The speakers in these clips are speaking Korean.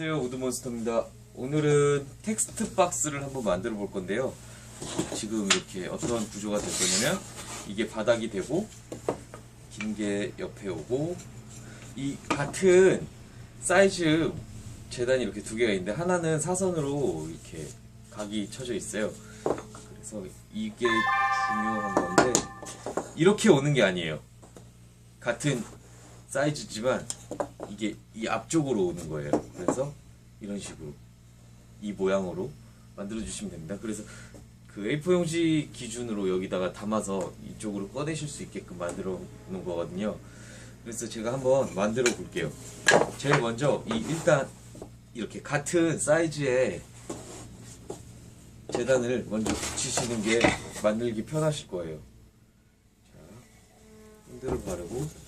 안녕하세요. 우드몬스터입니다. 오늘은 텍스트 박스를 한번 만들어 볼 건데요. 지금 이렇게 어떤 구조가 될 거냐면 이게 바닥이 되고 긴 게 옆에 오고 이 같은 사이즈 재단이 이렇게 두 개가 있는데 하나는 사선으로 이렇게 각이 쳐져 있어요. 그래서 이게 중요한 건데 이렇게 오는 게 아니에요. 같은 사이즈지만 이게 이 앞쪽으로 오는 거예요. 그래서 이런 식으로 이 모양으로 만들어 주시면 됩니다. 그래서 그 A4 용지 기준으로 여기다가 담아서 이쪽으로 꺼내실 수 있게끔 만들어 놓은 거거든요. 그래서 제가 한번 만들어 볼게요. 제일 먼저 이 일단 이렇게 같은 사이즈의 재단을 먼저 붙이시는 게 만들기 편하실 거예요. 자, 핸들을 바르고 쭉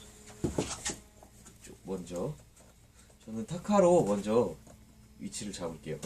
먼저 저는 타카로 먼저 위치를 잡을게요.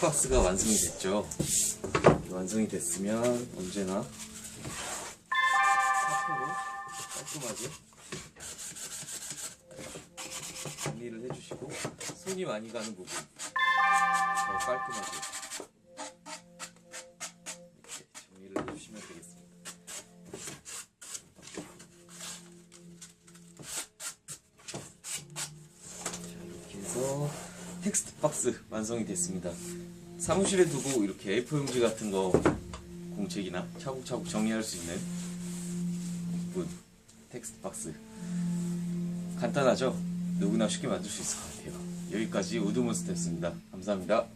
박스가 완성이 됐죠. 완성이 됐으면 언제나 사포로 깔끔하게 정리를 해주시고 손이 많이 가는 부분 더 깔끔하게 이렇게 정리를 해주시면 되겠습니다. 자, 이렇게 해서 텍스트 박스 완성이 됐습니다. 사무실에 두고 이렇게 A4 용지 같은 거 공책이나 차곡차곡 정리할 수 있는 예쁜 텍스트 박스. 간단하죠? 누구나 쉽게 만들 수 있을 것 같아요. 여기까지 우드몬스터였습니다. 감사합니다.